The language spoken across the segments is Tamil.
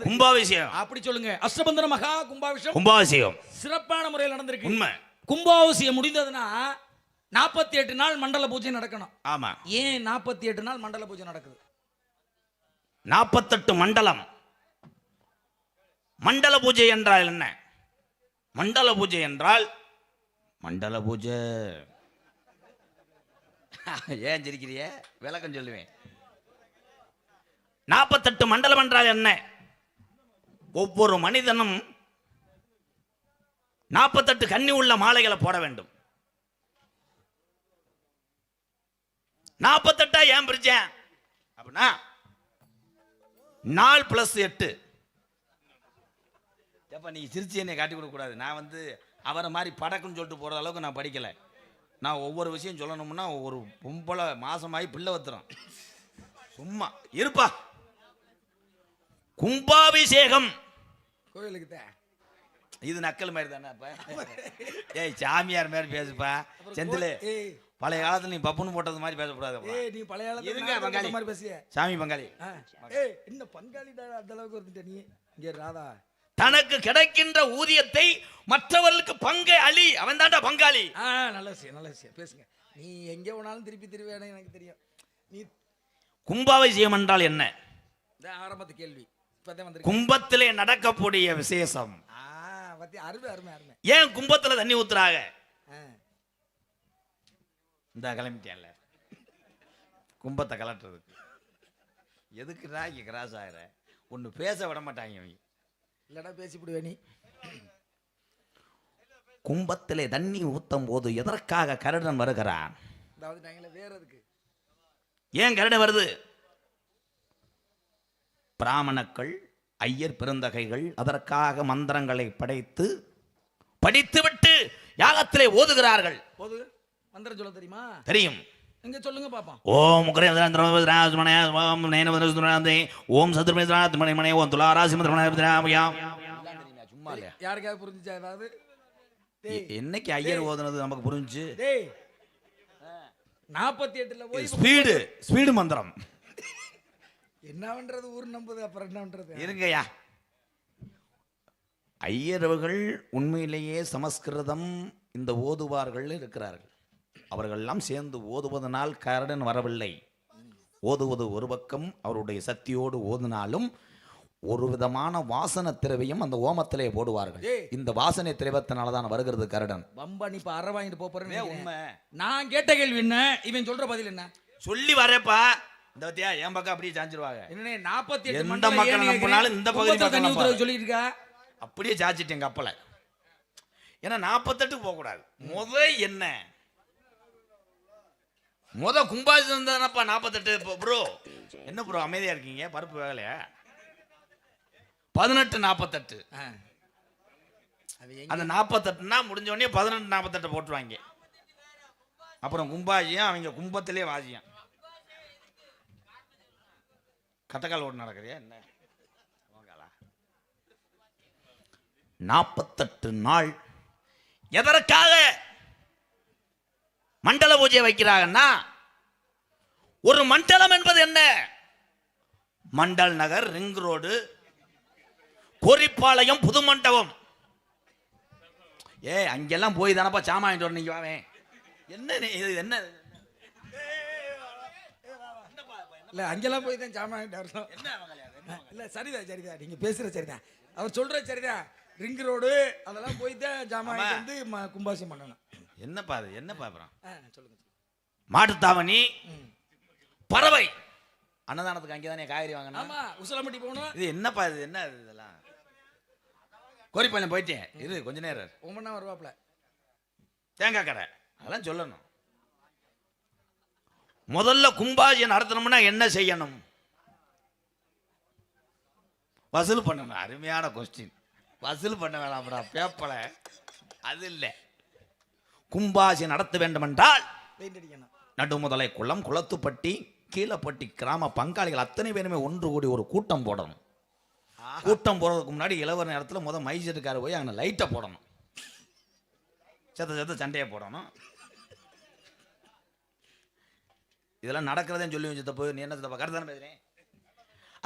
நடந்திருக்கு. கும்பாபிஷேகம். அப்படி சொல்லுங்க. அஷ்டபந்தன மகா கும்பாபிஷேகம். கும்பாபிஷேகம். சிறப்பான முறையில் நடந்திருக்கு. உண்மை. கும்பாபிஷேகம் முடிந்ததுன்னா நாற்பத்தி எட்டு நாள் மண்டல பூஜை நடக்கணும். ஆமா. ஏன் நாற்பத்தி எட்டு நாள் மண்டல பூஜை நடக்குது? நாற்பத்தெட்டு மண்டலம். மண்டல பூஜை என்றால் என்ன? மண்டல பூஜை என்றால் மண்டல பூஜை. ஏன் சிரிக்கிறிய? விளக்கம் சொல்லுவேன். நாற்பத்தெட்டு மண்டலம் என்றால் என்ன? ஒவ்வொரு மனிதனும் நாற்பத்தெட்டு கன்னி உள்ள மாலைகளை போட வேண்டும். நாற்பத்தெட்டா ஏன் பிரிச்சேன் அப்படின்னா நாலு பிளஸ் எட்டு. ஏப்பா நீ சிரிச்சு என்னை காட்டி கொடுக்கக்கூடாது நான் வந்து அவரை மாதிரி படக்குன்னு சொல்லிட்டு போகிற அளவுக்கு நான் படிக்கலை. நான் ஒவ்வொரு விஷயம் சொல்லணும்னா ஒரு பொம்பளை மாதமாகி பிள்ளை வத்துறோம். சும்மா. இருப்பா. கும்பாபிஷேகம். கோயிலுக்கு இது நக்கல் மாதிரி தானே அப்ப? ஏய் சாமியார் மாதிரி பேசுப்பா. செந்தில் பழைய காலத்துல நீ பப்புன்னு போட்டது மாதிரி பேசக்கூடாது ஏய் நீ பழைய காலத்துல பங்காளி. மாதிரி பேசிய. சாமி பங்காளி. ஏய் என்ன பங்காளிடா அந்த அளவுக்கு வந்துட்ட நீ? இங்க ராதா. தனக்கு கிடைக்கின்ற ஊதியத்தை மற்றவர்களுக்கு பங்கை அழி. அவன் தான்டா பங்காளி. ஆ நல்ல விஷயம் நல்ல விஷயம். பேசுங்க. நீ எங்க போனாலும் திருப்பி திருவேன்னு எனக்கு தெரியும். நீ கும்பாபிஷேகம் என்றால் என்ன? ஆரம்பத்து கேள்வி. கும்பத்திலே நடக்கக்கூடிய விசேஷம். ஆ பத்தி அருமை அருமை அருமை. ஏன் கும்பத்துல தண்ணி ஊத்துறாங்க? இந்த கிளம்பிட்டேன்ல. கும்பத்தை கலட்டுறதுக்கு. எதுக்குடா இங்க கிராஸ் ஆகிற? ஒன்று பேச விட மாட்டாங்க இவங்க. இல்லடா பேசி விடுவே நீ. கும்பத்திலே தண்ணி ஊத்தும் போது எதற்காக கருடன் வருகிறான்? அதாவது நாங்களே வேற எதுக்கு? ஏன் கருடன் வருது? பிராமணக்கள் ஐயர் பெருந்தகைகள் அதற்காக மந்திரங்களை படைத்து படித்துவிட்டு யாகத்திலே ஓதுகிறார்கள். மந்திரம் சொல்ல தெரியுமா? தெரியும். எங்க சொல்லுங்க பாப்போம். ஓம் ஓம் சதுர்மணி மணி ஓம் துளாராசி சும்மா யாருக்காவது புரிஞ்சுச்சா ஏதாவது என்னைக்கு ஐயர் ஓதுனது நமக்கு புரிஞ்சு டேய் நாற்பத்தி எட்டுல போய் ஸ்பீடு ஸ்பீடு மந்திரம் என்ன பண்றது ஊர் நம்புது அப்புறம் என்ன பண்றது இருங்கய்யா. ஐயரவர்கள் உண்மையிலேயே சமஸ்கிருதம் இந்த ஓதுவார்கள் இருக்கிறார்கள். அவர்களெல்லாம் சேர்ந்து ஓதுவதனால் கரடன் வரவில்லை. ஓதுவது ஒரு பக்கம் அவருடைய சக்தியோடு ஓதினாலும் ஒரு விதமான வாசன திரவியம் அந்த ஓமத்திலே போடுவார்கள். இந்த வாசனை திரவத்தினால தான் வருகிறது கரடன். பம்பா நீ இப்ப அரை வாங்கிட்டு நினைக்கிறேன். உண்மை. நான் கேட்ட கேள்வி என்ன? இவன் சொல்ற பதில் என்ன? சொல்லி வரேப்பா. இந்த பத்தியா என் பக்கம் அப்படியே சாஞ்சிருவாங்க. என்னண்ணே நாற்பத்தி எந்த எட்டு மண்டலம் மக்களை நம்பினாலும் இந்த பகுதி தண்ணி ஊத்துறது சொல்லிட்டு இருக்கா? அப்படியே சாச்சிட்டேன் கப்பலை ஏன்னா நாற்பத்தெட்டு போகக்கூடாது. முத என்ன? முத கும்பாசி இருந்தானப்பா நாற்பத்தெட்டு ப்ரோ என்ன ப்ரோ அமைதியா இருக்கீங்க? பருப்பு வேகலையா? பதினெட்டு நாற்பத்தெட்டு அந்த நாற்பத்தெட்டுனா முடிஞ்ச உடனே பதினெட்டு நாற்பத்தெட்டு போட்டுருவாங்க. அப்புறம் கும்பாஜியும் அவங்க கும்பத்திலே வாசியம். கட்டக்கால் ஓட்டு நடக்குறியா என்ன? நாற்பத்தெட்டு நாள் எதற்காக மண்டல பூஜை வைக்கிறாங்கன்னா ஒரு மண்டலம் என்பது என்ன? மண்டல் நகர் ரிங் ரோடு கோரிப்பாளையம் புது மண்டபம். ஏய் அங்கெல்லாம் போய் தானப்பா சாமான் வாங்கிட்டு வரணும் வாவேன் என்ன இது என்ன? இல்ல அங்கெல்லாம் போய் தான் வாங்கிட்டு வரணும் இல்ல சரிதான் சரிதான். நீங்க பேசுற சரிதான். அவர் சொல்ற சரிதான். ரிங் ரோடு அதெல்லாம் போய் தான் ஜாமான் வந்து கும்பாபிஷேகம் பண்ணணும். என்னப்பா அது? என்னப்பா அப்புறம் சொல்லுங்க மாட்டுத்தாவணி. பறவை. அன்னதானத்துக்கு அங்கே தானே காய்கறி வாங்கணும்? ஆமா உசலம்பட்டி போகணும். இது என்னப்பா இது? என்ன இது இதெல்லாம்? கோரிப்பாளையம் போயிட்டேன். இரு கொஞ்ச நேரம். ஒவ்வொன்றா வருவாப்ல தேங்காய் கடை. அதெல்லாம் சொல்லணும். முதல்ல கும்பாஜி நடத்தணும்னா என்ன செய்யணும்? வசூல் பண்ணணும். அருமையான கொஸ்டின் வசூல் பண்ண வேணாம்டா பேப்பல அது இல்லை. கும்பாசி நடத்த வேண்டும் என்றால் பெயிண்ட் அடிக்கணும் நடுமுதலை குளம் குளத்துப்பட்டி கீழப்பட்டி கிராம பங்காளிகள் அத்தனை பேருமே ஒன்று கூடி ஒரு கூட்டம் போடணும். கூட்டம் போடுறதுக்கு முன்னாடி இளவர் நேரத்தில் முத மைசெட்டுக்கார போய் அங்கே லைட்டை போடணும். செத்த செத்த சண்டையை போடணும். இதெல்லாம் நடக்கிறதே சொல்லி வச்சு தப்பு நீ என்ன தப்பா கருத்தான பேசுறேன்.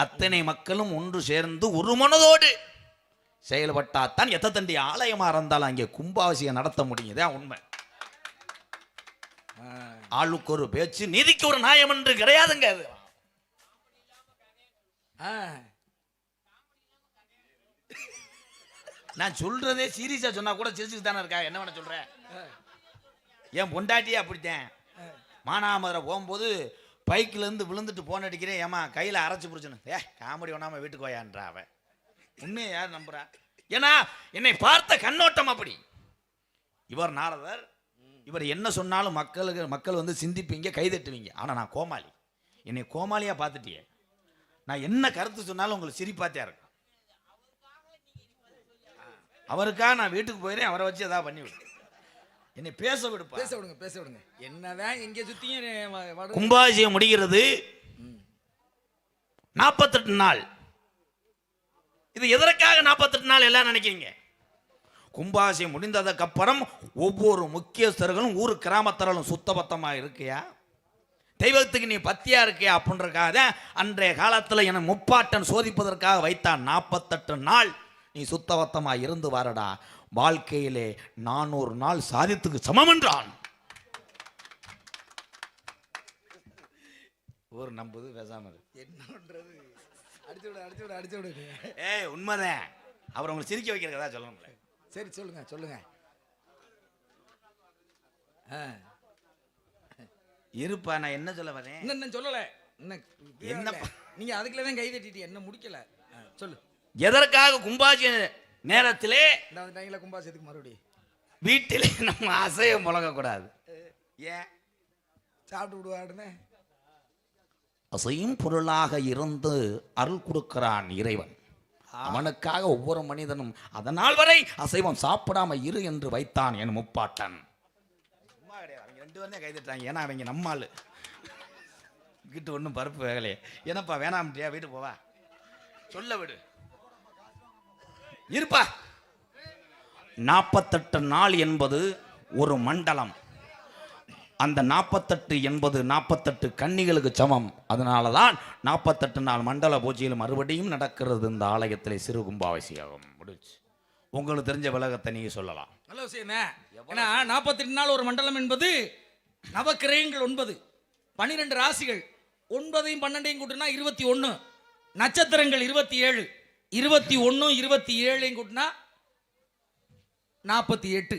அத்தனை மக்களும் ஒன்று சேர்ந்து ஒரு மனதோடு செயல்பட்டாத்தான் எத்த தண்டி ஆலயமாக இருந்தாலும் அங்கே கும்பாவசியம் நடத்த முடியும் உண்மை. ஆளுக்கு ஒரு பேச்சு நீதிக்கு ஒரு நியாயம் என்று கிடையாதுங்க அது. நான் சொல்றதே சீரியஸா சொன்னா கூட சிரிச்சுட்டு தானே இருக்கா? என்ன வேணா சொல்றேன் என் பொண்டாட்டியே அப்படித்தேன். மானாமதுரை போகும்போது பைக்கிலேருந்து விழுந்துட்டு போன் அடிக்கிறேன். ஏமா கையில் அரைச்சி பிடிச்சணும் ஏ காமெடி ஒன்றாமல் வீட்டுக்கு போயான்றா அவன். உண்மையை யார் நம்புறா? ஏன்னா என்னை பார்த்த கண்ணோட்டம் அப்படி. இவர் நாரதர். இவர் என்ன சொன்னாலும் மக்களுக்கு மக்கள் வந்து சிந்திப்பீங்க கைதட்டுவீங்க. ஆனால் நான் கோமாளி. என்னை கோமாளியாக பார்த்துட்டியே. நான் என்ன கருத்து சொன்னாலும் உங்களுக்கு சிரிப்பாத்தியா இருக்கும். அவருக்காக நான் வீட்டுக்கு போயிடுறேன் அவரை வச்சு எதாவது பண்ணிவிடும் என்னை பேச விடுப்பா. பேச விடுங்க பேச விடுங்க. என்னதான் எங்க சுத்தியும் கும்பாபிஷேகம் முடிகிறது. நாற்பத்தெட்டு நாள். இது எதற்காக நாற்பத்தெட்டு நாள் எல்லாம் நினைக்கிறீங்க? கும்பாபிஷேகம் முடிந்ததுக்கு அப்புறம் ஒவ்வொரு முக்கியஸ்தர்களும் ஊர் கிராமத்தர்களும் சுத்தபத்தமாக இருக்கியா? தெய்வத்துக்கு நீ பத்தியா இருக்கியா அப்படின்றக்காக? அன்றைய காலத்தில் என முப்பாட்டன் சோதிப்பதற்காக வைத்தான் நாற்பத்தெட்டு நாள். நீ சுத்தபத்தமாக இருந்து வாரடா. வாழ்க்கையிலே நானூறு நாள் சாதித்துக்கு சமம் என்றான். ஊர் நம்புது பேசாம இரு. என்ன பண்றது அடிச்சு விடு அடிச்சு விடு அடிச்சு விடு. ஏய் உண்மைதான். அவர் உங்களை சிரிக்க வைக்கிறதா சொல்லணும்ல. சரி சொல்லுங்க சொல்லுங்க. இருப்பா நான் என்ன சொல்ல வரேன்? இன்னும் சொல்லல. என்ன என்ன நீங்க அதுக்குள்ள தான் கை தட்டிட்டு என்ன முடிக்கல? சொல்லு. எதற்காக கும்பாஜி நேரத்திலே கும்பாசத்துக்கு மறுபடியும் வீட்டிலே நம்ம அசையம் முழங்கக்கூடாது. ஏன்? சாப்பிட்டு விடுவாடுன்னு அசையும் பொருளாக இருந்து அருள் கொடுக்கிறான் இறைவன். அவனுக்காக ஒவ்வொரு மனிதனும் அதனால் வரை அசைவம் சாப்பிடாம இரு என்று வைத்தான் என் முப்பாட்டன். அவங்க ரெண்டு பேரும் கைதிட்டாங்க ஏன்னா அவங்க நம்மாள் கிட்ட ஒன்றும் பருப்பு வேகலையே. ஏனப்பா வேணாம்ட்டியா? வீட்டுக்கு போவா? சொல்ல விடு. இருப்பா. நாற்பத்தெட்டு நாள் என்பது ஒரு மண்டலம். அந்த நாற்பத்தெட்டு என்பது நாற்பத்தெட்டு கன்னிகளுக்கு சமம். அதனால தான் நாற்பத்தெட்டு நாள் மண்டல பூஜையில் மறுபடியும் நடக்கிறது இந்த ஆலயத்தில் சிறு கும்பாபிஷேகம். முடிச்சு உங்களுக்கு தெரிஞ்ச விலகத்தை நீங்க சொல்லலாம். நல்ல விஷயம் ஏன்னா நாற்பத்தெட்டு நாள் ஒரு மண்டலம் என்பது நவக்கிரகங்கள் ஒன்பது பன்னிரெண்டு ராசிகள். ஒன்பதையும் பன்னெண்டையும் கூட்டினா இருபத்தி ஒன்று நட்சத்திரங்கள் இருபத்தி ஏழு. இருபத்தி ஒன்று இருபத்தி ஏழையும் கூட்டினா நாற்பத்தி எட்டு.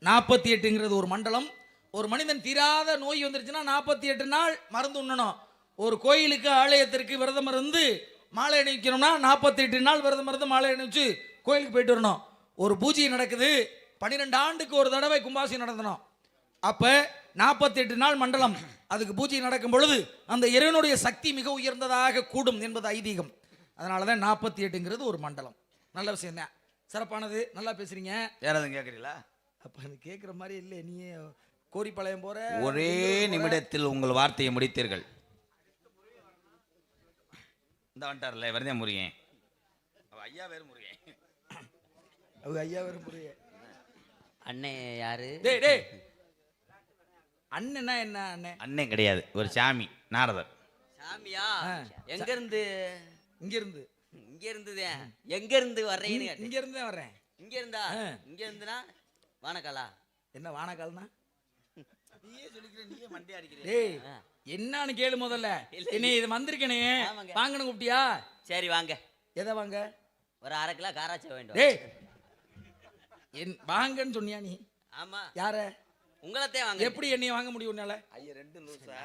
நாற்பத்தி எட்டுங்கிறது ஒரு மண்டலம். ஒரு மனிதன் தீராத நோய் வந்துருச்சுன்னா நாற்பத்தி எட்டு நாள் மருந்து உண்ணணும். ஒரு கோயிலுக்கு ஆலயத்திற்கு விரதம் இருந்து மாலை அணிவிக்கணும்னா நாற்பத்தி எட்டு நாள் விரதம் இருந்து மாலை அணிவிச்சு கோயிலுக்கு போயிட்டு வரணும். ஒரு பூஜை நடக்குது பன்னிரெண்டு ஆண்டுக்கு ஒரு தடவை கும்பாசி நடத்தணும். அப்போ நாற்பத்தி எட்டு நாள் மண்டலம். அதுக்கு பூஜை நடக்கும் பொழுது அந்த இறைவனுடைய சக்தி மிக உயர்ந்ததாக கூடும் என்பது ஐதீகம். அதனால தான் நாற்பத்தி எட்டுங்கிறது ஒரு மண்டலம். நல்ல விஷயம் தான். சிறப்பானது. நல்லா பேசுறீங்க. வேற எதுவும் கேட்குறீங்களா அப்ப அது கேட்குற மாதிரி இல்லை. நீ கோரிப்பாளையம் போற. ஒரே நிமிடத்தில் உங்கள் வார்த்தையை முடித்தீர்கள். இந்த வந்துட்டார்ல வரதே முருகன். அவ ஐயா வேறு முருகன். அவங்க ஐயா வரும் புரிய அண்ணே யாரு? டேய் டேய். அண்ணனா என்ன அண்ணன் அண்ணன் கிடையாது. ஒரு சாமி நாரதர். சாமியா. எங்க இருந்து? இங்க இருந்து இங்க இருந்துதே எங்க இருந்து வர்றீங்கன்னு கேட்டேன். இங்க இருந்து வர்றேன்? இங்க இருந்தா. இங்க இருந்துனா வானக்காலா? என்ன வானக்கால்னா? நீயே சொல்லிக்கிற நீயே மண்டே அடிக்கிற. டேய் என்னன்னு கேளு முதல்ல. என்னை இது வந்திருக்கனே. வாங்கணும் கூப்பிட்டியா? சரி வாங்க. எதை வாங்க? ஒரு அரை கிலோ காராச்ச வேண்டும். டேய் என் வாங்கன்னு சொன்னியா நீ? ஆமா. யார? உங்களத்தையும் வாங்க. எப்படி என்னைய வாங்க முடியும் உன்னால? ஐயா ரெண்டு லூசா?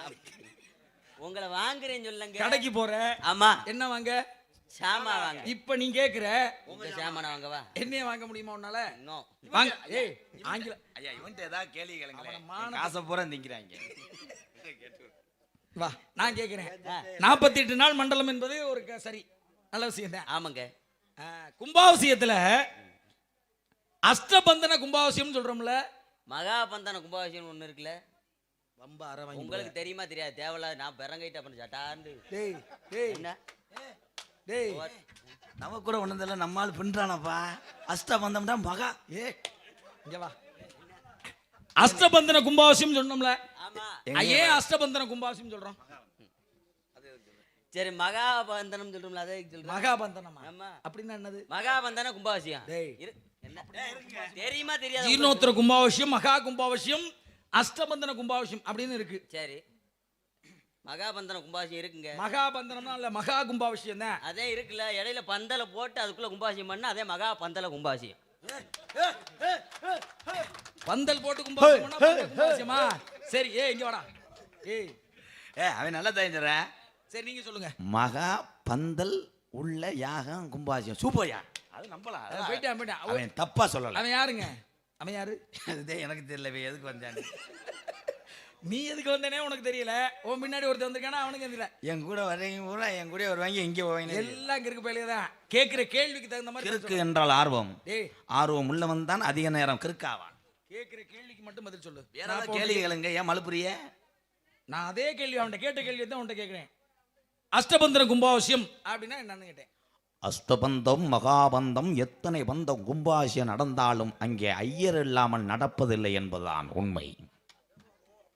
உங்களை வாங்குறேன்னு சொல்லுங்க. கடைக்கு போற. ஆமா. என்ன வாங்க? சாமா வாங்க. இப்ப நீ கேக்குற. உங்க சாமான வாங்கவா என்னைய வாங்க முடியுமா உன்னால? இன்னும் வாங்க. ஏய் ஆங்கில ஐயா இவன்ட்ட ஏதாவது கேள்வி கேளுங்களேன். காசை பூரா திங்கிறாங்க. வா நான் கேக்குறேன். நாற்பத்தி எட்டு நாள் மண்டலம் என்பது ஒரு க- சரி நல்ல விஷயம் தான். ஆமாங்க. கும்பாவசியத்துல அஷ்டபந்தன கும்பாவசியம் சொல்றோம்ல. மகாபந்தன கும்பாபிஷேகம் ஒண்ணு இருக்குல்ல. ரொம்ப அரவங்க உங்களுக்கு தெரியுமா தெரியாது. தேவையில்ல நான் பெறங்கிட்ட அப்புறம் சட்டாண்டு டேய் டேய். என்ன? டேய். நமக்கு கூட ஒன்றும் தெரியல நம்மால் பின்றானப்பா. அஷ்ட வந்தோம்னா மகா. ஏ இங்க வா. அஷ்டபந்தன கும்பாவசியம் சொன்னோம்ல. ஆமா. ஏன் அஷ்டபந்தன கும்பாவசியம் சொல்றோம்? சரி மகாபந்தனம் சொல்றோம்ல அதே சொல்றேன் மகாபந்தனமா? ஆமா. அப்படின்னா என்னது? மகாபந்தன கும்பாபிஷேகம். டேய். இரு- என்ன? தெரியுமா தெரியாது ஜீர்ணோத்திர கும்பாபிஷயம் மகா கும்பாபிஷயம் அஷ்டபந்தன கும்பாபிஷயம் அப்படின்னு இருக்கு. சரி. மகாபந்தன கும்பாபிஷேகம் இருக்குங்க. மகாபந்தனம்னா இல்ல மகா கும்பாபிஷயம் தான். அதே இருக்குல்ல இடையில பந்தல போட்டு அதுக்குள்ள கும்பாபிஷேகம் பண்ணா அதே மகா பந்தல கும்பாபிஷேகம். பந்தல் போட்டு கும்பாபிஷயம் பண்ணா சரி ஏய் இங்க வாடா. ஏய். ஏ அவன் நல்லா தெரிஞ்சுறேன் சரி நீங்க சொல்லுங்க. மகா பந்தல் உள்ள யாகம் கும்பாசியம் சூப்பர்யா அது நம்பலாம். போயிட்டான் போயிட்டான். அவன் அவன் தப்பா சொல்லல. அவன் யாருங்க? அவன் யாரு அதுதான் எனக்கு தெரியல இவன் எதுக்கு வந்தான்னு. நீ எதுக்கு வந்தனே உனக்கு தெரியல. உன் பின்னாடி ஒருத்தன் வந்திருக்கானா அவனுக்கு தெரியல. என் கூட வரீங்க பூரா என் கூட வருவாங்க இங்கே போவாங்க எல்லாம் கிறுக்கு பயிலே தான். கேட்கிற கேள்விக்கு தகுந்த மாதிரி கிறுக்கு என்றால் ஆர்வம். ஆர்வம் உள்ளவன் தான் அதிக நேரம் கிறுக்காவான். கேட்கிற கேள்விக்கு மட்டும் பதில் சொல்லு. வேற ஏதாவது இப்போ கேள்வி கேளுங்க ஏன் மலுப்புரிய நான் அதே கேள்வி அவன்கிட்ட கேட்ட கேள்வி தான் உன்கிட்ட கேட்கிறேன் அஷ்டபந்தன கும்பாபிஷயம் அப்படின்னா என்னன்னு கேட்டேன். அஸ்தபந்தம் மகாபந்தம் எத்தனை பந்தம் கும்பாசிய நடந்தாலும் அங்கே ஐயர் இல்லாமல் நடப்பதில்லை என்பதுதான் உண்மை.